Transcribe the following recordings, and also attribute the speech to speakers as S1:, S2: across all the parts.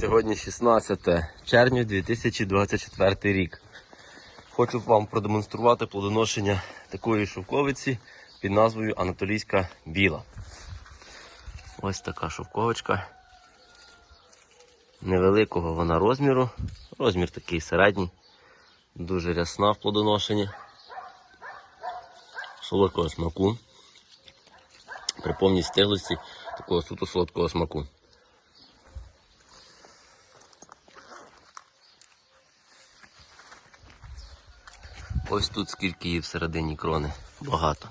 S1: Сьогодні 16 червня 2024 рік. Хочу вам продемонструвати плодоношення такої шовковиці під назвою Анатолійська біла. Ось така шовковичка. Невеликого вона розміру. Розмір такий середній, дуже рясна в плодоношенні. Солодкого смаку. При повній стиглості такого суто солодкого смаку. Ось тут скільки її всередині крони. Багато.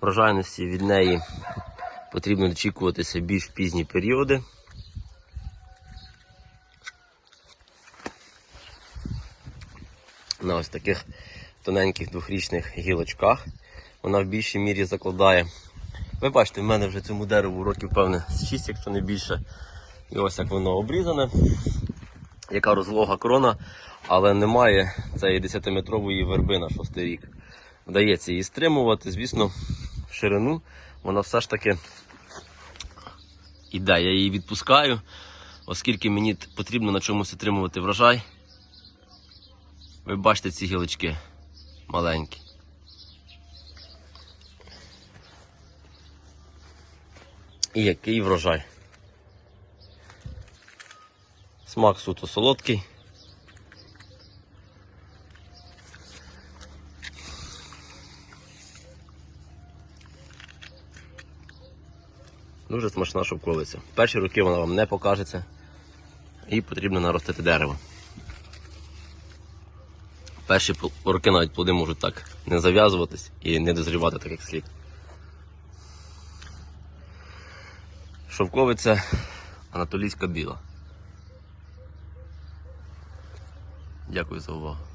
S1: Врожайності від неї потрібно очікуватися більш пізні періоди. На ось таких тоненьких двохрічних гілочках. Вона в більшій мірі закладає ви бачите, в мене вже цьому дереву років, певне, з 6, якщо не більше. І ось як воно обрізане, яка розлога крона, але немає цієї 10-метрової верби на шостий рік. Вдається її стримувати, звісно, в ширину вона все ж таки іде. Я її відпускаю, оскільки мені потрібно на чомусь отримувати врожай. Ви бачите ці гілочки маленькі. І який врожай. Смак суто солодкий. Дуже смачна шовковиця. Перші роки вона вам не покажеться і потрібно наростити дерево. Перші роки навіть плоди можуть так не зав'язуватись і не дозрівати так як слід. Шовковиця Анатолійська біла. Дякую за увагу.